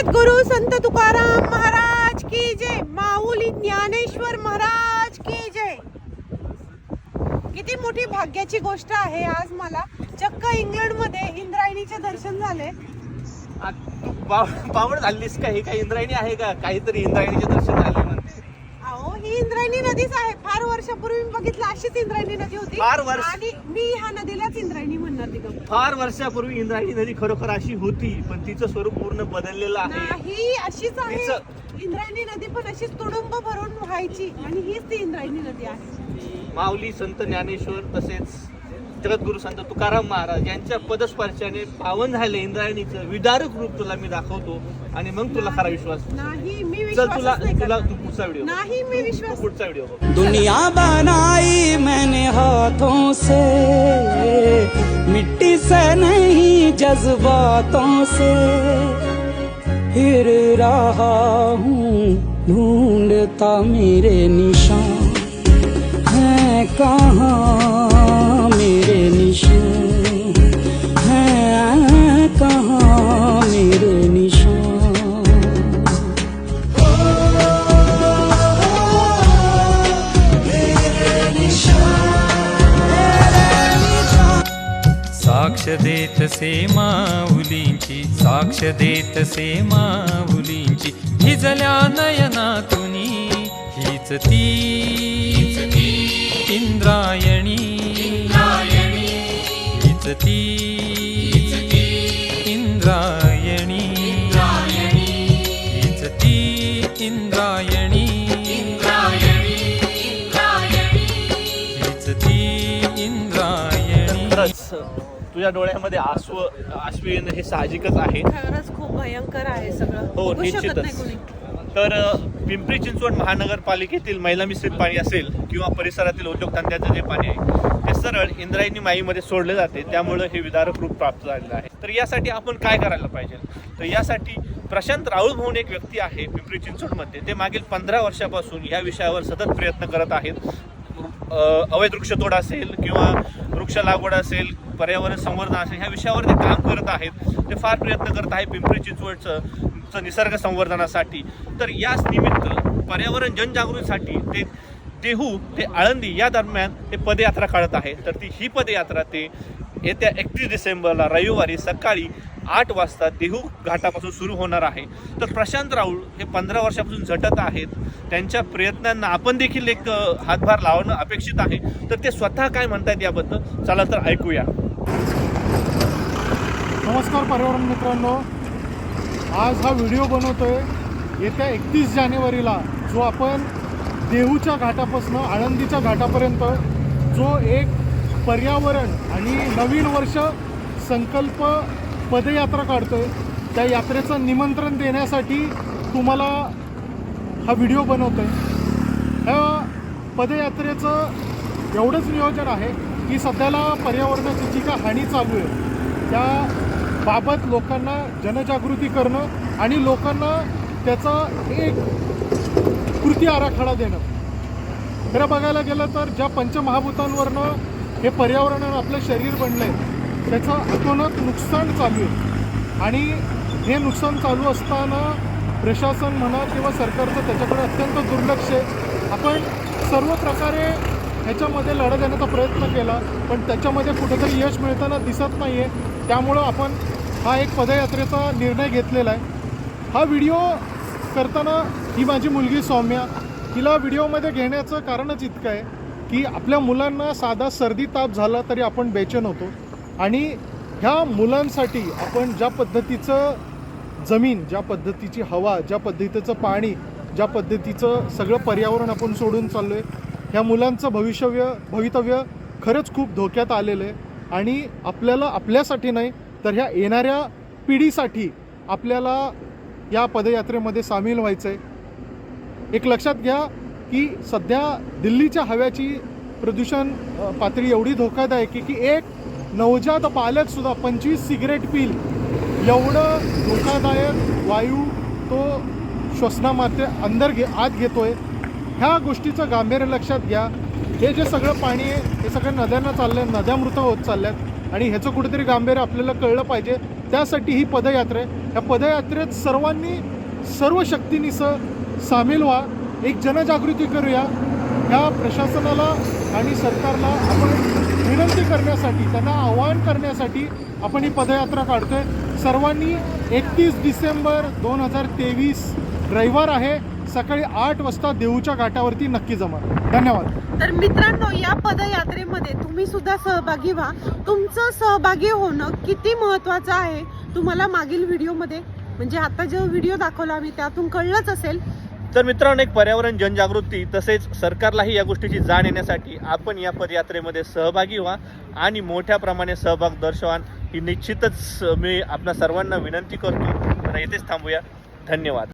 जगद्गुरु संत तुकाराम महाराज की जय। माऊली ज्ञानेश्वर महाराज की जय। किती मोठी भाग्याची गोष्ट आहे आज मला. चक्क इंग्लंडमध्ये इंद्रायणीचे दर्शन झाले. आ, तू झालीस का? हे काय इंद्रायणी आहे का? काहीतरी इंद्रायणीचे दर्शन झाले. इंद्रायणी नदीच आहे फार वर्षापूर्वी मी बघितलं अशीच इंद्रायणी नदी होती. फार वर्ष- आणि मी ह्या नदीलाच इंद्रायणी म्हणणार गप्प. फार वर्षापूर्वी इंद्रायणी नदी खरोखर अशी होती पण तिचं स्वरूप पूर्ण बदललेलं आहे. नाही अशीच आहे. तिचं- इंद्रायणी नदी पण अशीच तुडुंब भरून व्हायची आणि हीच ती इंद्रायणी नदी आहे. माऊली संत ज्ञानेश्वर तसेच जगद्गुरु संत तुकाराम महाराज यांच्या पदस्पर्शाने पावन झाले इंद्रायणीचं. विदारक रूप तुला मी दाखवतो आणि मग तुला खरा विश्वास. नाही मी चल तुला विश्वासच नाही तुला करणार. पुढचा व्हिडिओ नाही मी विश्वास पुढचा व्हिडिओ बघ. दुनिया बनाई मैंने हाथों से। मिट्टी से नहीं जज्बातों से। फिर रहा हूँ ढूंढता मेरे निशान। है कहाँ साक्ष देत से माऊलींची साक्ष देत से माऊलींची. भिजल्या नयनातुनी हीच ती इंद्रायणी. हीच ती तुझ्या डोळ्यामध्ये आसव आश्विन हे साहजिकच आहे. खरंच खूप भयंकर आहे सगळं. हो बघू शकत नाही निश्चितच कोणी. तर अ, पिंपरी चिंचवड महानगरपालिकेतील मैला मिश्रित पाणी असेल किंवा परिसरातील उद्योगधंद्याचं जे पाणी आहे ते सरळ इंद्रायणी माईमध्ये सोडले जाते. त्यामुळं हे विदारक रूप प्राप्त झालेलं आहे. तर यासाठी आपण काय करायला पाहिजे? तर यासाठी प्रशांत राहुल म्हणून एक व्यक्ती आहे पिंपरी चिंचवडमध्ये. ते मागील पंधरा वर्षापासून या विषयावर सतत प्रयत्न करत आहेत. अ, अवैध वृक्षतोड असेल किंवा वृक्ष लागवड असेल पर्यावरण संवर्धन असेल ह्या विषयावर ते काम करत आहेत. ते फार प्रयत्न करत आहे पिंपरी चिंचवडचं चं निसर्ग संवर्धनासाठी तर याच निमित्त पर्यावरण जनजागृतीसाठी ते देहू ते आळंदी या दरम्यान ते पदयात्रा काढत आहे. तर ती ही पदयात्रा ते येत्या एकतीस डिसेंबरला रविवारी सकाळी आठ वाजता देहू घाटापासून सुरू होणार आहे. तर प्रशांत राऊळ हे पंधरा वर्षापासून झटत आहेत. त्यांच्या प्रयत्नांना आपण देखील एक हातभार लावणं अपेक्षित आहे. तर ते स्वतः काय म्हणतात याबद्दल? चला तर ऐकूया. नमस्कार पर्यावरण मित्रांनो. आज हा व्हिडिओ बनवतो आहे येत्या एकतीस जानेवारीला जो आपण देहूच्या घाटापासून आळंदीच्या घाटापर्यंत जो एक पर्यावरण आणि नवीन वर्ष संकल्प पदयात्रा काढतो आहे त्या यात्रेचं निमंत्रण देण्यासाठी तुम्हाला हा व्हिडिओ बनवतोय. ह्या पदयात्रेचं एवढंच नियोजन आहे. की सध्याला पर्यावरणाची जी काय हानी चालू आहे त्या बाबत लोकांना जनजागृती करणं आणि लोकांना त्याचा एक कृती आराखडा देणं. खरं बघायला गेलं तर ज्या पंचमहाभूतांवरनं हे पर्यावरणानं आपलं शरीर बनलं आहे त्याचं अतोनात नुकसान चालू आहे. आणि हे नुकसान चालू असताना प्रशासन म्हणा किंवा सरकारचं त्याच्याकडे अत्यंत दुर्लक्ष आहे. आपण सर्व प्रकारे ह्याच्यामध्ये लढा देण्याचा प्रयत्न केला पण त्याच्यामध्ये कुठेतरी यश मिळताना दिसत नाही आहे त्यामुळं आपण हा एक पदयात्रेचा निर्णय घेतलेला आहे. हा व्हिडिओ करताना ही माझी मुलगी सौम्या तिला व्हिडिओमध्ये घेण्याचं कारणच इतकं आहे की आपल्या मुलांना साधा सर्दी ताप झाला तरी आपण बेचैन होतो. आणि ह्या मुलांसाठी आपण ज्या पद्धतीचं जमीन ज्या पद्धतीची हवा ज्या पद्धतीचं पाणी ज्या पद्धतीचं सगळं पर्यावरण आपण सोडून चाललो आहे ह्या मुलांचं भविष्यव्य भवितव्य खरंच खूप धोक्यात आलेलं आहे. आणि आपल्याला आपल्यासाठी नाही तर ह्या येणाऱ्या पिढीसाठी आपल्याला या पदयात्रेमध्ये सामील व्हायचं आहे एक लक्षात घ्या की सध्या दिल्लीच्या हव्याची प्रदूषण पातळी एवढी धोकादायक आहे की एक नवजात पालकसुद्धा पंचवीस सिगरेट पिल एवढं धोकादायक वायू तो श्वसनामार्फे अंदर घे आत घेतोय. ह्या गोष्टीचं गांभीर्य लक्षात घ्या. हे जे सगळं पाणी आहे हे सगळं नद्यांना चाललं आहे नद्या मृत होत चालल्यात. आणि ह्याचं कुठेतरी गांभीर्य आपल्याला कळलं पाहिजे. त्यासाठी ही पदयात्रा आहे. ह्या पदयात्रेत सर्वांनी सर्व शक्तीनिस सामील व्हा. एक जनजागृती करूया. ह्या प्रशासनाला आणि सरकारला आपण विनंती करण्यासाठी त्यांना आवाहन करण्यासाठी आपण ही पदयात्रा काढतोय. सर्वांनी एकतीस डिसेंबर दोन हजार तेवीस रविवार आहे. सकाळी आठ वाजता देऊच्या घाटावरती नक्की जमा. धन्यवाद. तर मित्रांनो या पदयात्रेमध्ये तुम्ही सुद्धा सहभागी व्हा. तुमचं सहभागी होणं किती महत्वाचं आहे तुम्हाला मागील व्हिडिओमध्ये म्हणजे आता जो व्हिडिओ दाखवला आम्ही त्यातून कळलंच असेल. तर मित्रांनो एक पर्यावरण जनजागृती तसेच सरकारलाही या गोष्टीची जाण येण्यासाठी आपण या पदयात्रेमध्ये सहभागी व्हा आणि मोठ्या प्रमाणे सहभाग दर्शवान ही निश्चितच मी आपल्या सर्वांना विनंती करतो. येथेच थांबूया. धन्यवाद.